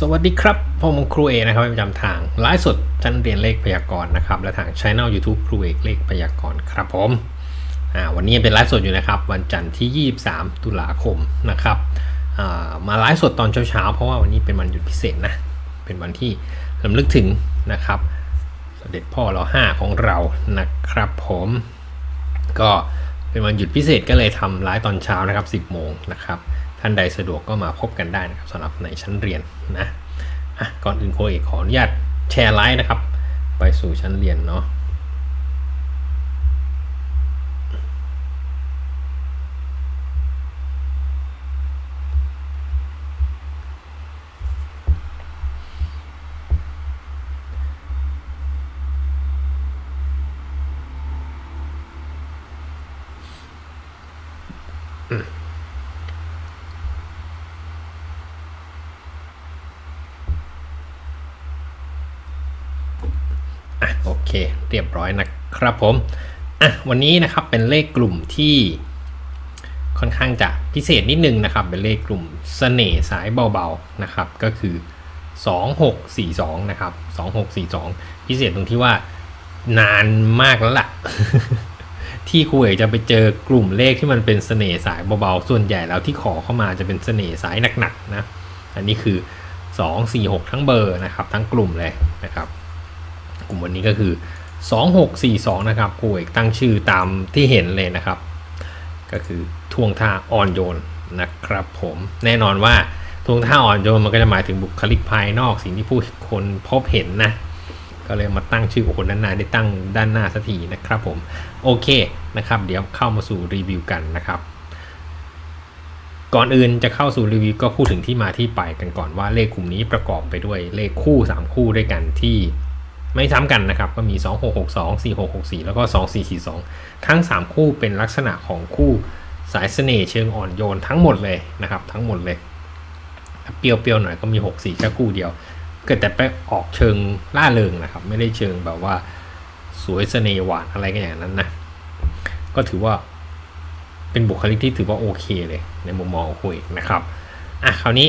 สวัสดีครับผมครูเอนะครับประจำทางไลฟ์สดชั้นเรียนเลขพยากรณ์นะครับและทางช่อง YouTube ครูเอกเลขพยากรณ์ครับผมวันนี้เป็นไลฟ์สดอยู่นะครับ วันจันทร์ที่ 23 ตุลาคมนะครับามาไลฟ์สดตอนเช้าๆเพราะว่าวันนี้เป็นวันหยุดพิเศษนะเป็นวันที่ลำลึกถึงนะครับสเด็จพ่อเราห้าของเรานะครับผมก็เป็นวันหยุดพิเศษก็เลยทำไลฟ์ตอนเช้านะครับ 10 โมงนะครับ ท่านใดสะดวกก็มาพบกันได้นะครับสำหรับในชั้นเรียนนะะก่อนอื่นโคเอกขออนุญาตแชร์ไลน์นะครับ ไปสู่ชั้นเรียนเนาะโอเค เรียบร้อยนะครับผมอะวันนี้นะครับเป็นเลขกลุ่มที่ค่อนข้างจะพิเศษนิดนึงนะครับ เป็นเลขกลุ่มเสน่ห์สายเบาๆนะครับก็คือ 2642นะครับ2642 พิเศษตรงที่ว่านานมากแล้วล่ะ ที่ครูเอกจะไปเจอกลุ่มเลขที่มันเป็นเสน่ห์สายเบาๆส่วนใหญ่แล้วที่ขอเข้ามาจะเป็นเสน่ห์สายหนักๆนะอันนี้คือ 2 4 6 ทั้งเบอร์นะครับ ทั้งกลุ่มเลยนะครับ กลุ่มวันนี้ก็คือ 2642 นะครับครูเอกตั้งชื่อตามที่เห็นเลยนะครับ ก็คือท่วงท่าอ่อนโยนนะครับผมแน่นอนว่าท่วงท่าอ่อนโยนมันก็จะหมายถึงบุคลิกภายนอกสิ่งที่ผู้คนพบเห็นนะ ก็เลยมาตั้งชื่อโอ้โหด้านหน้าได้ตั้งด้านหน้าสักทีนะครับผมโอเคนะครับ เดี๋ยวเข้ามาสู่รีวิวกันนะครับ ก่อนอื่นจะเข้าสู่รีวิวก็พูดถึงที่มาที่ไปกันก่อนว่าเลขกลุ่มนี้ประกอบไปด้วยเลขคู่ 3 คู่ด้วยกันที่ ไม่ซ้ำกันนะครับ ก็มี 2662 4664 แล้วก็ 2442 ทั้ง 3 คู่เป็นลักษณะของคู่สายเสน่ห์เชิงอ่อนโยนทั้งหมดเลยนะครับ ทั้งหมดเลย เปรี้ยวๆหน่อยก็มี 64แค่คู่เดียว เกิดแต่ไปออกเชิงล่าเริงนะครับ ไม่ได้เชิงแบบว่าสวยเสน่ห์หวานอะไรกันอย่างนั้นนะ ก็ถือว่าเป็นบุคลิกที่ถือว่าโอเคเลย ในมุมมองของคุยนะครับ อะคราวนี้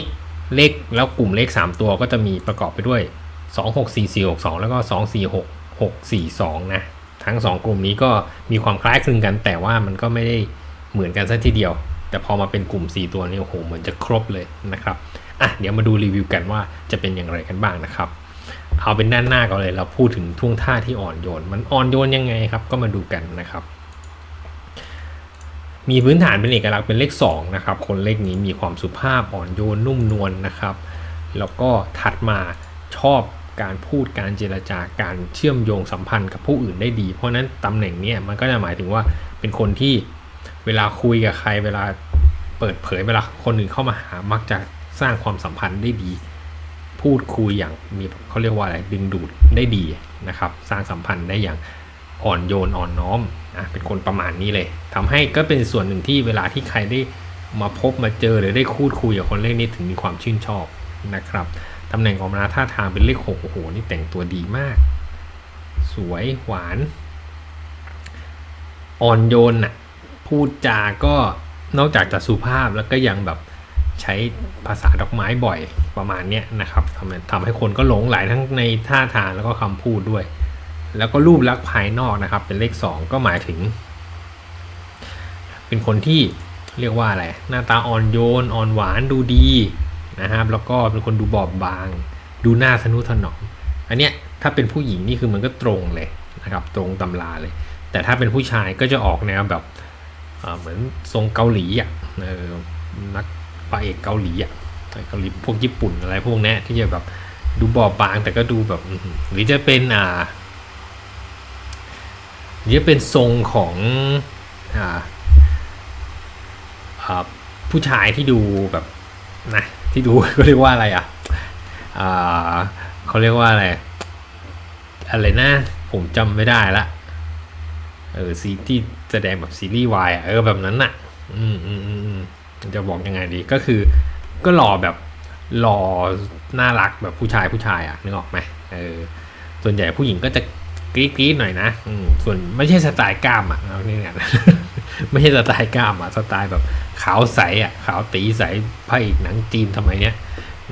เลขแล้วกลุ่มเลข 3 ตัวก็จะมีประกอบไปด้วย 264462 แล้วก็ 246642 นะ ทั้ง 2 กลุ่มนี้ก็มีความคล้ายคลึงกัน แต่ว่ามันก็ไม่ได้เหมือนกันซะทีเดียว แต่พอมาเป็นกลุ่ม 4 ตัวนี้โอ้โหเหมือนจะครบเลยนะครับอะเดี๋ยวมาดูรีวิวกันว่าจะเป็นอย่างไรกันบ้างนะครับเอาเป็นด้านหน้าก่อนเลยเราพูดถึงท่วงท่าที่อ่อนโยน มันอ่อนโยนยังไงครับ ก็มาดูกันนะครับ มีพื้นฐานเป็นเอกลักษณ์เป็นเลข2นะครับ คนเลขนี้มีความสุภาพอ่อนโยนนุ่มนวลนนะครับ แล้วก็ถัดมาชอบ การพูดการเจรจาการเชื่อมโยงสัมพันธ์กับผู้อื่นได้ดี เพราะนั้นตำแหน่งเนี้ยมันก็จะหมายถึงว่าเป็นคนที่เวลาคุยกับใครเวลาเปิดเผยเวลาคนอื่นเข้ามาหามักจะสร้างความสัมพันธ์ได้ดี พูดคุยอย่างมีเขาเรียกว่าอะไรดึงดูดได้ดีนะครับ สร้างสัมพันธ์ได้อย่างอ่อนโยนอ่อนน้อมอะเป็นคนประมาณนี้เลยทำให้ก็เป็นส่วนหนึ่งที่เวลาที่ใครได้มาพบมาเจอหรือได้คูดคุยกับคนเลขนี้ถึงมีความชื่นชอบนะครับ ตำแหน่งของมาท่าทางเป็นเลขหกโอ้โห นี่แต่งตัวดีมาก สวยหวาน อ่อนโยนน่ะ พูดจาก็นอกจากจะสุภาพแล้วก็ยังแบบใช้ภาษาดอกไม้บ่อยประมาณเนี้ยนะครับทำให้ทำให้คนก็หลงไหลทั้งในท่าทางแล้วก็คำพูดด้วย แล้วก็รูปลักษณ์ภายนอกนะครับ เป็นเลข 2 ก็หมายถึง เป็นคนที่เรียกว่าอะไร หน้าตาอ่อนโยน อ่อนหวานดูดี นะครับ แล้วก็เป็นคนดูบอบบาง ดูหน้าทนุถนอมอันเนี้ยถ้าเป็นผู้หญิงนี่คือมันก็ตรงเลยนะครับ ตรงตำราเลย แต่ถ้าเป็นผู้ชายก็จะออกแนวแบบเหมือนทรงเกาหลีอะนักปลาเอกเกาหลีอะเกาหลีพวกญี่ปุ่นอะไรพวกนี้ที่จะแบบดูบอบบางแต่ก็ดูแบบหรือจะเป็นอ่าหรือจะเป็นทรงของอ่าผู้ชายที่ดูแบบนะ ที่ดูก็เรียกว่าอะไรอะอ่าเขาเรียกว่าอะไร อะไรนะ ผมจำไม่ได้ละ เออซีที่แสดงแบบซีรีส์วายอะเออแบบนั้นน่ะอืมอืมอืมอืมจะบอกยังไงดี ก็คือ ก็หล่อแบบหล่อน่ารักแบบผู้ชายผู้ชายอะนึกออกไหมเออ ส่วนใหญ่ผู้หญิงก็จะกรี๊ดกรี๊ดหน่อยนะ อืมส่วนไม่ใช่สไตล์กล้ามอะเอาเนี่ย ไม่ใช่สไตล์กล้ามอะสไตล์แบบขาวใสอะขาวตีใสพระเอกหนังจีนทำไมเนี้ย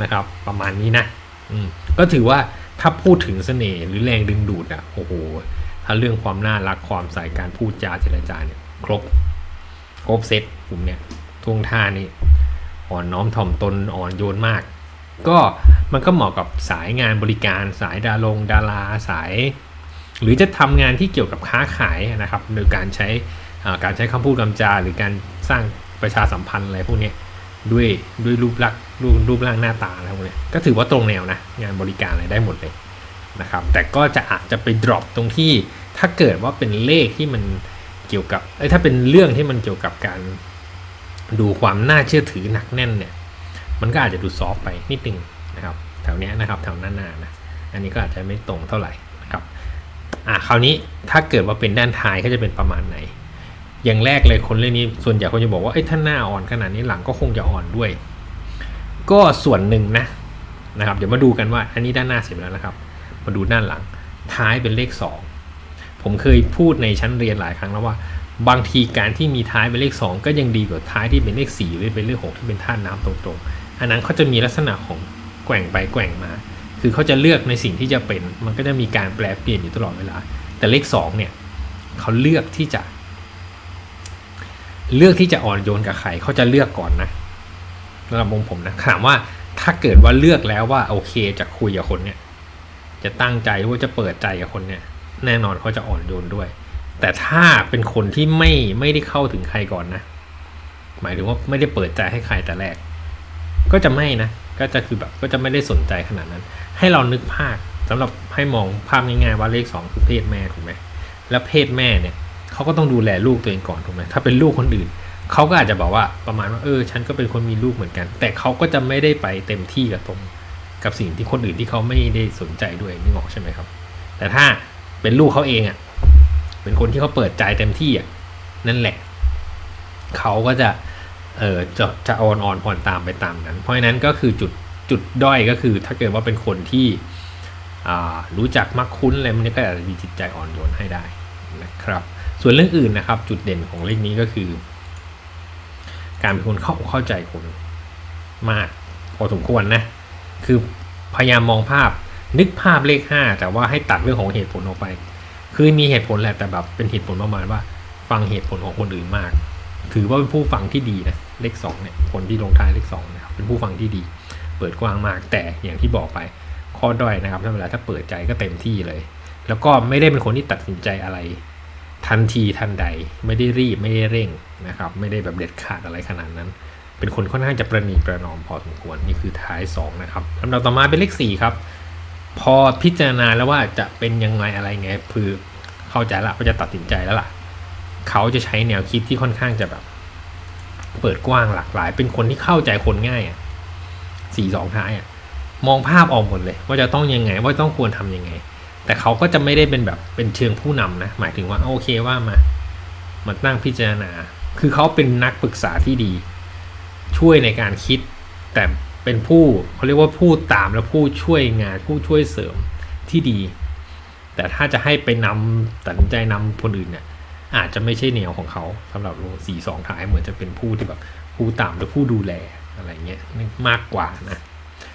นะครับ ประมาณนี้นะอืมก็ถือว่าถ้าพูดถึงเสน่ห์หรือแรงดึงดูดอะโอ้โหถ้าเรื่องความน่ารักความใสการพูดจาเจรจาเนี่ยครบครบเซตกลุ่มเนี่ยท่วงท่านี่อ่อนน้อมถ่อมตนอ่อนโยนมาก ก็มันก็เหมาะกับสายงานบริการสายดารงดาราสาย หรือจะทำงานที่เกี่ยวกับค้าขายนะครับ โดยการใช้ การใช้คำพูดคำจา หรือการสร้างประชาสัมพันธ์อะไรพวกนี้ด้วยด้วยรูปลักษณ์รูปรูปร่างหน้าตาอะไรพวกนี้ก็ถือว่าตรงแนวนะงานบริการอะไรได้หมดเลยนะครับแต่ก็จะอาจจะไป drop ตรงที่ถ้าเกิดว่าเป็นเลขที่มันเกี่ยวกับเอ้ถ้าเป็นเรื่องที่มันเกี่ยวกับการดูความน่าเชื่อถือหนักแน่นเนี่ยมันก็อาจจะดูซอฟไปนิดนึงนะครับแถวเนี้ยนะครับแถวหน้าหน้านะอันนี้ก็อาจจะไม่ตรงเท่าไหร่นะครับอะคราวนี้ถ้าเกิดว่าเป็นด้านท้ายก็จะเป็นประมาณไหน อย่างแรกเลยคนเรื่องนี้ส่วนใหญ่คนจะบอกว่าเอ้ยถ้าหน้าอ่อนขนาดนี้หลังก็คงจะอ่อนด้วย ก็ส่วนหนึ่งนะนะครับ เดี๋ยวมาดูกันว่าอันนี้ด้านหน้าเสร็จแล้วนะครับ มาดูด้านหลัง ท้ายเป็นเลข 2 ผมเคยพูดในชั้นเรียนหลายครั้งแล้วว่า บางทีการที่มีท้ายเป็นเลข 2 ก็ยังดีกว่าท้ายที่เป็นเลข4หรือเป็นเลข6ที่เป็นท่าน้ำตรงๆ อันนั้นเขาจะมีลักษณะของแกว่งไปแกว่งมา คือเขาจะเลือกในสิ่งที่จะเป็น มันก็จะมีการแปลเปลี่ยนอยู่ตลอดเวลา แต่เลข2เนี่ยเขาเลือกที่จะ เลือกที่จะอ่อนโยนกับใครเขาจะเลือกก่อนนะสำหรับมุมผมนะถามว่าถ้าเกิดว่าเลือกแล้วว่าโอเคจะคุยกับคนเนี่ยจะตั้งใจว่าจะเปิดใจกับคนเนี่ย แน่นอนเขาจะอ่อนโยนด้วย แต่ถ้าเป็นคนที่ไม่ไม่ได้เข้าถึงใครก่อนนะ หมายถึงว่าไม่ได้เปิดใจให้ใครแต่แรก ก็จะไม่นะก็จะคือแบบก็จะไม่ได้สนใจขนาดนั้น ให้เรานึกภาพสำหรับให้มองภาพง่ายๆว่าเลขสองคือเพศแม่ถูกไหมแล้วเพศแม่เนี่ย เขาก็ต้องดูแลลูกตัวเองก่อนถูกไหมถ้าเป็นลูกคนอื่นเขาก็อาจจะบอกว่าประมาณว่าเออ ฉันก็เป็นคนมีลูกเหมือนกัน แต่เขาก็จะไม่ได้ไปเต็มที่กับตรงกับสิ่งที่คนอื่นที่เขาไม่ได้สนใจด้วยนี่ออกใช่ไหมครับ แต่ถ้าเป็นลูกเขาเองอะเป็นคนที่เขาเปิดใจเต็มที่อะนั่นแหละเขาก็จะเออจะจะอ่อนออนผ่อนตามไปตามนั้น เพราะฉะนั้นก็คือจุดจุดด้อยก็คือ ถ้าเกิดว่าเป็นคนที่อ่ารู้จักมักคุ้นอะไรมันก็อาจจะมีจิตใจอ่อนโยนให้ได้นะครับ ส่วนเรื่องอื่นนะครับ จุดเด่นของเลขนี้ก็คือ การเป็นคนเข้าเข้าใจคนมากพอสมควรนะ คือพยายามมองภาพนึกภาพเลขห้าแต่ว่าให้ตัดเรื่องของเหตุผลออกไป คือมีเหตุผลแหละแต่แบบเป็นเหตุผลประมาณว่า ฟังเหตุผลของคนอื่นมาก ถือว่าเป็นผู้ฟังที่ดีนะเลขสองเนี่ยคนที่ลงท้ายเลขสองนะครับเป็นผู้ฟังที่ดี เปิดกว้างมาก แต่อย่างที่บอกไปข้อด้อยนะครับถ้าเวลาถ้าเปิดใจก็เต็มที่เลย แล้วก็ไม่ได้เป็นคนที่ตัดสินใจอะไร ทันทีทันใดไม่ได้รีบไม่ได้เร่งนะครับ ไม่ได้แบบเด็ดขาดอะไรขนาดนั้น เป็นคนค่อนข้างจะประนีประนอมพอสมควรนี่คือท้าย 2 นะครับลำดับต่อมาเป็นเลข4ครับ พอพิจารณาแล้วว่าจะเป็นยังไงอะไรไงคือเข้าใจละก็จะตัดสินใจแล้วล่ะ เขาจะใช้แนวคิดที่ค่อนข้างจะแบบ เปิดกว้างหลากหลาย เป็นคนที่เข้าใจคนง่ายอะสี่สองท้ายอะมองภาพออกหมดเลย ว่าจะต้องยังไง ว่าต้องควรทำยังไง แต่เขาก็จะไม่ได้เป็นแบบเป็นเชิงผู้นำนะ หมายถึงว่าโอเคว่ามามานั่งพิจารณา คือเขาเป็นนักปรึกษาที่ดี ช่วยในการคิด แต่เป็นผู้เขาเรียกว่าผู้ตามและผู้ช่วยงานผู้ช่วยเสริมที่ดี แต่ถ้าจะให้ไปนำตัดใจนำคนอื่นเนี่ยอาจจะไม่ใช่แนวของเขาสำหรับโลสี่สองท้ายเหมือนจะเป็นผู้ที่แบบผู้ตามหรือผู้ดูแลอะไรเงี้ยมากกว่านะ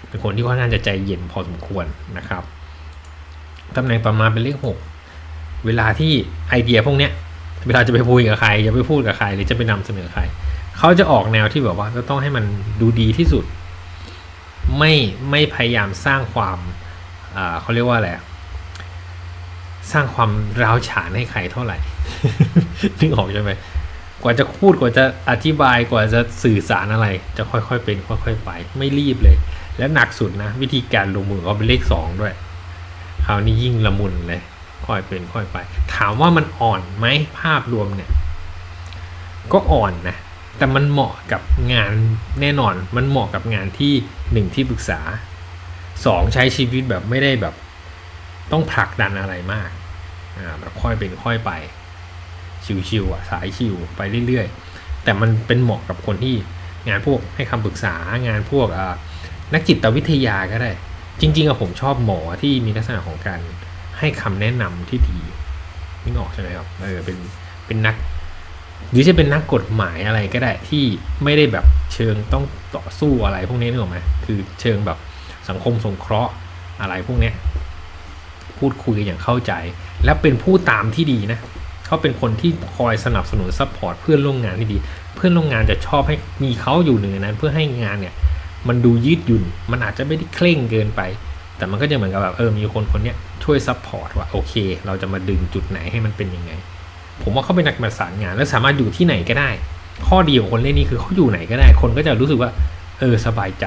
เป็นคนที่ค่อนข้างจะใจเย็นพอสมควรนะครับ ตำแหน่งต่อมาเป็นเลขหกเวลาที่ไอเดียพวกเนี้ยเวลาจะไปพูดกับใครจะไปพูดกับใครหรือจะไปนำเสนอใครเขาจะออกแนวที่แบบว่าจะต้องให้มันดูดีที่สุด ไม่ไม่พยายามสร้างความเขาเรียกว่าอะไรสร้างความร้าวฉานให้ใครเท่าไหร่นึกออกใช่ไหมกว่าจะพูดกว่าจะอธิบายกว่าจะสื่อสารอะไร จะค่อยๆเป็นค่อยๆไป ไม่รีบเลย และหนักสุดนะ วิธีการลงมือเขาเป็นเลขสองด้วย คราวนี้ยิ่งละมุนเลยค่อยเป็นค่อยไป ถามว่ามันอ่อนไหมภาพรวมเนี่ย ก็อ่อนนะ แต่มันเหมาะกับงานแน่นอน มันเหมาะกับงานที่หนึ่งที่ปรึกษาสองใช้ชีวิตแบบไม่ได้แบบ ต้องผลักดันอะไรมากอ่าแบบค่อยเป็นค่อยไปชิวๆอะสายชิวไปเรื่อยๆ แต่มันเป็นเหมาะกับคนที่งานพวกให้คำปรึกษางานพวกอ่านักจิตวิทยาก็ได้ จริงๆอะผมชอบหมอที่มีลักษณะของการให้คำแนะนำที่ดีนี่ออกใช่ไหมครับเออเป็นเป็นนัก หรือจะเป็นนักกฎหมายอะไรก็ได้ที่ไม่ได้แบบเชิงต้องต่อสู้อะไรพวกนี้นึกออกไหมคือเชิงแบบสังคมสงเคราะห์อะไรพวกเนี้ยพูดคุยกันอย่างเข้าใจ และเป็นผู้ตามที่ดีนะเขาเป็นคนที่คอยสนับสนุนซัพพอร์ตเพื่อนร่วมงานที่ดี เพื่อนร่วมงานจะชอบให้มีเขาอยู่หนึ่งนั้น เพื่อให้งานเนี่ย มันดูยืดหยุ่น มันอาจจะไม่ได้เคร่งเกินไป แต่มันก็จะเหมือนกับแบบเออมีคนคนนี้ช่วยซัพพอร์ตว่าโอเค เราจะมาดึงจุดไหนให้มันเป็นยังไง ผมว่าเขาเป็นนักประสานงาน และสามารถอยู่ที่ไหนก็ได้ ข้อดีของคนเล่นนี้คือเขาอยู่ไหนก็ได้ คนก็จะรู้สึกว่าเออสบายใจ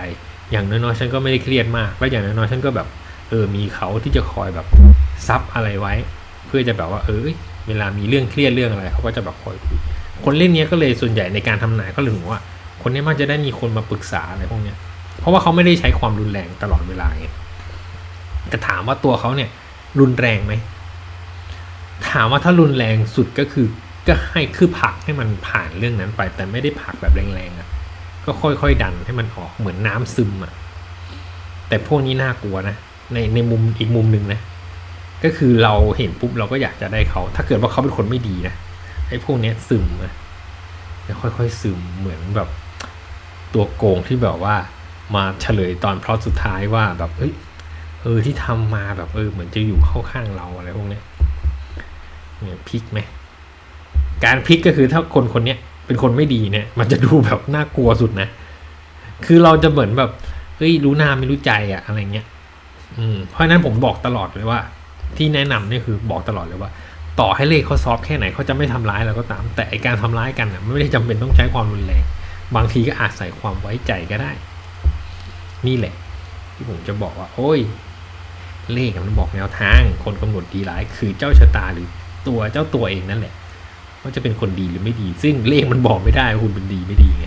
อย่างน้อยๆฉันก็ไม่ได้เครียดมาก แล้วอย่างน้อยๆฉันก็แบบเออมีเขาที่จะคอยแบบซับอะไรไว้ เพื่อจะแบบว่าเออเวลามีเรื่องเครียดเรื่องอะไรเขาก็จะแบบคอยคุยคนเล่นเนี้ยก็เลยส่วนใหญ่ในการทำนายก็เลยบอกว่า คนนี้มักจะได้มีคนมาปรึกษาอะไรพวกเนี้ย เพราะว่าเขาไม่ได้ใช้ความรุนแรงตลอดเวลาไงแต่ถามว่าตัวเขาเนี่ย รุนแรงไหม ถามว่าถ้ารุนแรงสุดก็คือก็ให้คือผลักให้มันผ่านเรื่องนั้นไป แต่ไม่ได้ผลักแบบแรงๆอะ ก็ค่อยๆดันให้มันออกเหมือนน้ำซึมอะ แต่พวกนี้น่ากลัวนะในในมุมอีกมุมหนึ่งนะก็คือเราเห็นปุ๊บเราก็อยากจะได้เขา ถ้าเกิดว่าเขาเป็นคนไม่ดีนะไอ้พวกเนี้ยซึมอะค่อยๆซึมเหมือนแบบ ตัวโกงที่แบบว่ามาเฉลยตอนพลอตสุดท้ายว่าแบบเฮ้ยเออที่ทำมาแบบเออเหมือนจะอยู่เข้าข้างเราอะไรพวกเนี้ยเนี่ยพลิกไหมการพลิกก็คือถ้าคนคนเนี้ยเป็นคนไม่ดีเนี่ย มันจะดูแบบน่ากลัวสุดนะ คือเราจะเหมือนแบบเฮ้ยรู้หน้าไม่รู้ใจอะอะไรเงี้ยอืมเพราะนั้นผมบอกตลอดเลยว่า ที่แนะนำนี่คือบอกตลอดเลยว่า ต่อให้เลขเขาซอฟแค่ไหนเขาจะไม่ทำร้ายเราก็ตาม แต่ไอการทำร้ายกันน่ะไม่ได้จำเป็นต้องใช้ความรุนแรง บางทีก็อาจใส่ความไว้ใจก็ได้ นี่แหละ ที่ผมจะบอกว่า โอ้ย เลขมันบอกแนวทาง คนกำหนดดีร้าย คือเจ้าชะตาหรือตัวเจ้าตัวเองนั่นแหละว่าจะเป็นคนดีหรือไม่ดี ซึ่งเลขมันบอกไม่ได้ว่าคุณเป็นดีไม่ดีไง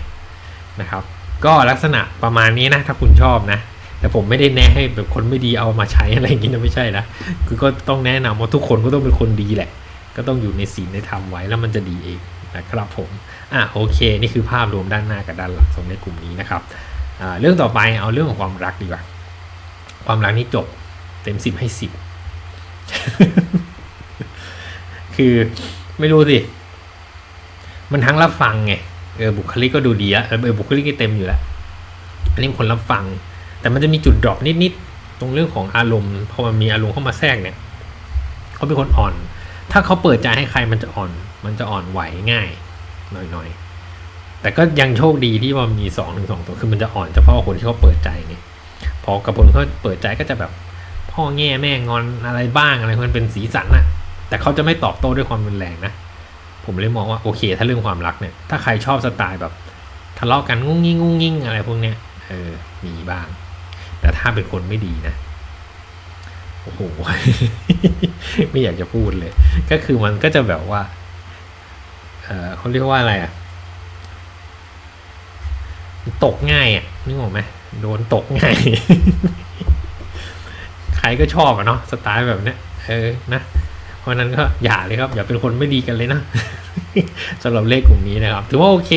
นะครับ ก็ลักษณะประมาณนี้นะ ถ้าคุณชอบนะแต่ผมไม่ได้แนะให้แบบคนไม่ดีเอามาใช้อะไรอย่างนี้นะไม่ใช่นะคือก็ต้องแนะนำว่าทุกคนก็ต้องเป็นคนดีแหละ ก็ต้องอยู่ในศีลในธรรมไว้แล้วมันจะดีเอง นะครับผมอะโอเค นี่คือภาพรวมด้านหน้ากับด้านหลังของในกลุ่มนี้นะครับอ่าเรื่องต่อไปเอาเรื่องของความรักดีกว่า ความรักนี่จบเต็มสิบให้สิบคือไม่รู้สิ มันทั้งรับฟังไงเออบุคลิกก็ดูดีอะเออบุคลิกก็เต็มอยู่แล้วอันนี้คนรับฟัง แต่มันจะมีจุดดรอปนิดๆตรงเรื่องของอารมณ์พอมันมีอารมณ์เข้ามาแทรกเนี่ยเขาเป็นคนอ่อน ถ้าเขาเปิดใจให้ใครมันจะอ่อน มันจะอ่อนไหวง่ายหน่อยๆ แต่ก็ยังโชคดีที่ว่ามีสองหนึ่งสองตัวคือมันจะอ่อนเฉพาะคนที่เขาเปิดใจไงพอกับคนเขาเปิดใจก็จะแบบ พ่อแง่แม่งอนอะไรบ้างอะไรมันเป็นสีสันอะแต่เขาจะไม่ตอบโต้ด้วยความรุนแรงนะผมเลยมองว่าโอเค ถ้าเรื่องความรักเนี่ย ถ้าใครชอบสไตล์แบบทะเลาะกันงุ้งงิ้งงุ้งงิ้งอะไรพวกเนี้ยเออมีบ้าง แต่ถ้าเป็นคนไม่ดีนะ โอ้โห ไม่อยากจะพูดเลย ก็คือมันก็จะแบบว่า เออเขาเรียกว่าอะไรอะ ตกง่ายอะนึกออกไหมโดนตกง่าย ใครก็ชอบอะเนาะสไตล์แบบเนี้ยเออนะเพราะนั้นก็อย่าเลยครับ อย่าเป็นคนไม่ดีกันเลยนะสำหรับเลขกลุ่มนี้นะครับ ถือว่าโอเค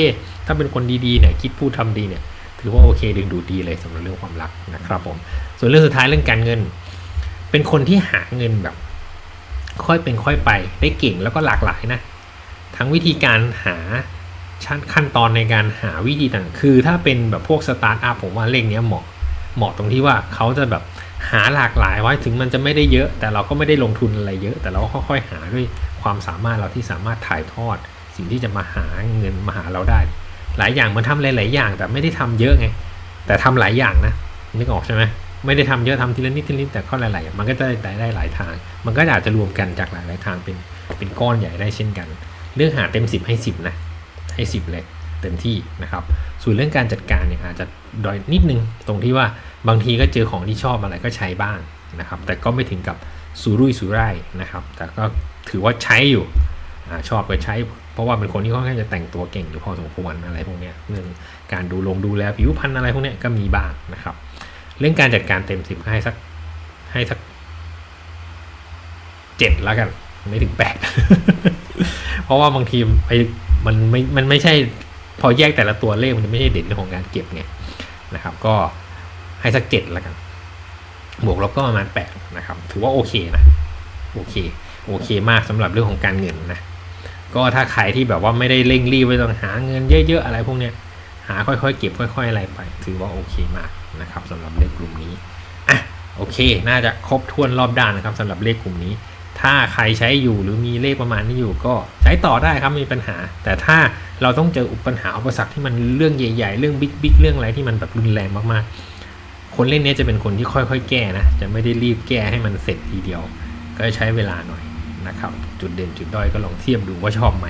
ถ้าเป็นคนดีๆเนี่ยคิดพูดทำดีเนี่ยถือว่าโอเคดึงดูดดีเลยสำหรับเรื่องความรักนะครับผม ส่วนเรื่องสุดท้ายเรื่องการเงิน เป็นคนที่หาเงินแบบ ค่อยเป็นค่อยไปได้เก่งแล้วก็หลากหลายนะ ทั้งวิธีการหาชั้นขั้นตอนในการหาวิธีต่างคือ ถ้าเป็นแบบพวกสตาร์ทอัพผมว่าเลขนี้เหมาะเหมาะตรงที่ว่าเขาจะแบบหาหลากหลายไว้ถึงมันจะไม่ได้เยอะ แต่เราก็ไม่ได้ลงทุนอะไรเยอะ แต่เราก็ค่อยๆหาด้วยความสามารถเราที่สามารถถ่ายทอด สิ่งที่จะมาหาเงินมาหาเราได้ หลายอย่างมันทำหลายๆอย่าง แต่ไม่ได้ทำเยอะไง แต่ทำหลายอย่างนะนึกออกใช่ไหม ไม่ได้ทำเยอะทำทีละนิดทีละนิดแต่ก็หลาย ๆ มันก็จะได้ได้หลายทาง มันก็อาจจะรวมกันจากหลายๆทางเป็นเป็นก้อนใหญ่ได้เช่นกัน เรื่องหาเต็มสิบให้สิบนะ ให้สิบเลยเต็มที่นะครับ ส่วนเรื่องการจัดการเนี่ยอาจจะดอยนิดนึงตรงที่ว่าบางทีก็เจอของที่ชอบอะไรก็ใช้บ้างนะครับ แต่ก็ไม่ถึงกับสุรุ่ยสุร่ายนะครับ แต่ก็ถือว่าใช้อยู่อชอบก็ใช้ เพราะว่าเป็นคนที่ค่อนข้างจะแต่งตัวเก่งอยู่พอสมควรอะไรพวกเนี้ยเรื่องการดูลงดูแลผิวพรรณอะไรพวกเนี้ยก็มีบ้างนะครับ เรื่องการจัดการเต็มสิบให้สักให้สักเจ็ดแล้วกัน ไม่ถึงแปดเพราะว่าบางทีไอ้มันไม่มันไม่ใช่ พอแยกแต่ละตัวเลขมันไม่ใช่เด่นเรื่องของการเก็บไงนะครับ ก็ให้สักเจ็ดแล้วกัน บวกลบก็ประมาณแปดนะครับ ถือว่าโอเคนะโอเค โอเคมากสำหรับเรื่องของการเงินนะก็ถ้าใครที่แบบว่าไม่ได้เร่งรีบไว้ต้องหาเงินเยอะๆอะไรพวกเนี้ย หาค่อยๆ เก็บค่อยๆ อะไรไป ถือว่าโอเคมากนะครับสำหรับเลขกลุ่มนี้อะโอเค น่าจะครบถ้วนรอบด้านนะครับสำหรับเลขกลุ่มนี้ ถ้าใครใช้อยู่หรือมีเลขประมาณนี้อยู่ก็ใช้ต่อได้ครับไม่มีปัญหา แต่ถ้าเราต้องเจออุปปัญหาอุปสรรคที่มันเรื่องใหญ่ๆ เรื่องบิ๊กๆเรื่องอะไรที่มันแบบรุนแรงมากๆ คนเล่นเนี้ยจะเป็นคนที่ค่อยๆ แก้นะจะไม่ได้รีบแก้ให้มันเสร็จทีเดียว ก็ใช้เวลาหน่อยนะครับจุดเด่นจุดด้อยก็ลองเทียบดูว่าชอบไหม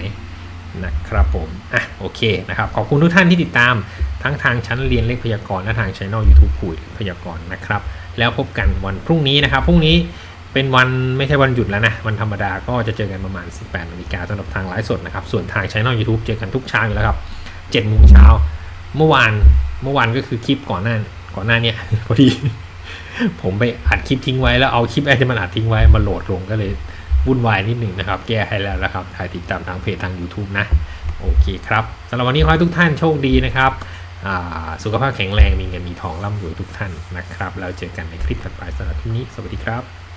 นะครับผมอะโอเคนะครับขอบคุณทุกท่านที่ติดตามทั้งทางชั้นเรียนเลขพยากรณ์และทางช่อง YouTube คุยพยากรณ์นะครับ แล้วพบกันวันพรุ่งนี้นะครับพรุ่งนี้เป็นวันไม่ใช่วันหยุดแล้วนะ วันธรรมดาก็จะเจอกันประมาณ 18นาฬิกาสำหรับทางไลฟ์สดนะครับ ส่วนทางช่อง YouTube เจอกันทุกเช้าอยู่แล้วครับ7โมงเช้าเมื่อวานเมื่อวานก็คือคลิปก่อนหน้าก่อนหน้านี้พอดี ผมไปอัดคลิปทิ้งไว้แล้วเอาคลิปไอ้ที่มันอัดทิ้งไว้มาโหลดลงก็เลย วุ่นวายนิดหนึ่งนะครับ แก้ให้แล้วนะครับถ่ายติดตามทางเพจทาง YouTube นะ โอเคครับสำหรับวันนี้ขอให้ทุกท่านโชคดีนะครับสุขภาพแข็งแรงมีเงินมีทองร่ำรวยทุกท่านนะครับ เราเจอกันในคลิปถัดไปสำหรับที่นี้ สวัสดีครับ